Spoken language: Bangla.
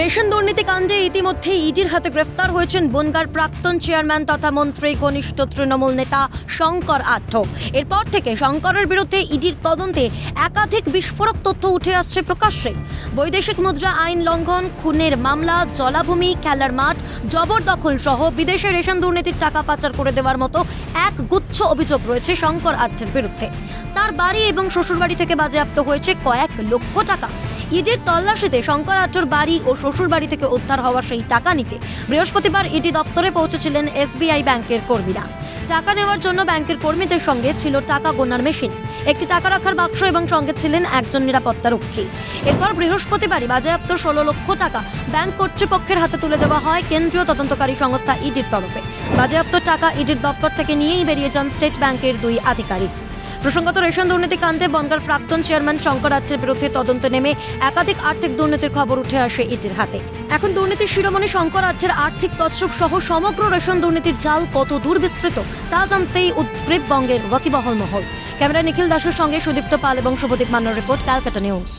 রেশন দুর্নীতি কাণ্ডে ইতিমধ্যে ইডির হাতে গ্রেফতার হয়েছেন বনগার প্রাক্তন চেয়ারম্যান তথা মন্ত্রী ঘনিষ্ঠ তৃণমূল নেতা শঙ্কর আঢ্য এরপর থেকে শঙ্করের বিরুদ্ধে ইডির তদন্তে একাধিক বিস্ফোরক তথ্য উঠে আসছে প্রকাশ্যে। বৈদেশিক মুদ্রা আইন লঙ্ঘন, খুনের মামলা, জলাভূমি, খেলার মাঠ, জবরদখল সহ বিদেশে রেশন দুর্নীতির টাকা পাচার করে দেওয়ার মতো এক গুচ্ছ অভিযোগ রয়েছে শঙ্কর আঢ্যের বিরুদ্ধে। তার বাড়ি এবং শ্বশুরবাড়ি থেকে বাজেয়াপ্ত হয়েছে কয়েক লক্ষ টাকা। ইডির তল্লাশিতে শঙ্কর আট্টর বাড়ি ও শ্বশুর বাড়ি থেকে উদ্ধার হওয়া সেই টাকা নিতে বৃহস্পতিবার ইডি দপ্তরে পৌঁছেছিলেন এসবিআই ব্যাংকের কর্মীরা। টাকা নেওয়ার জন্য ব্যাংকের কর্মীদের সঙ্গে ছিল টাকা গোনার মেশিন। একটি টাকা রাখার বাক্স এবং সঙ্গে ছিলেন একজন নিরাপত্তারক্ষী এরপর বৃহস্পতিবারই বাজেয়াপ্ত ষোলো লক্ষ টাকা ব্যাংক কর্তৃপক্ষের হাতে তুলে দেওয়া হয় কেন্দ্রীয় তদন্তকারী সংস্থা ইডির তরফে। বাজেয়াপ্ত টাকা ইডির দপ্তর থেকে নিয়েই বেরিয়ে যান স্টেট ব্যাংকের দুই আধিকারিক। প্রসঙ্গত রেশন দুর্নীতি কাণ্ডে বনগার প্রাক্তন চেয়ারম্যান শঙ্কর আত্রের বিরুদ্ধে তদন্ত নেমে একাধিক আর্থিক দুর্নীতির খবর উঠে আসে ইটির হাতে। এখন দুর্নীতির শিরোমণি শঙ্কর আত্রের আর্থিক তৎসব সহ সমগ্র রেশন দুর্নীতির জাল কত দূর বিস্তৃত, তা জানতেই উদ্গ্রীব বঙ্গের ওয়াকিবহল মহল। ক্যামেরা নিখিল দাসের সঙ্গে সুদীপ্ত পাল এবং শুভদীপ মান্নার রিপোর্ট, ক্যালকাটা নিউজ।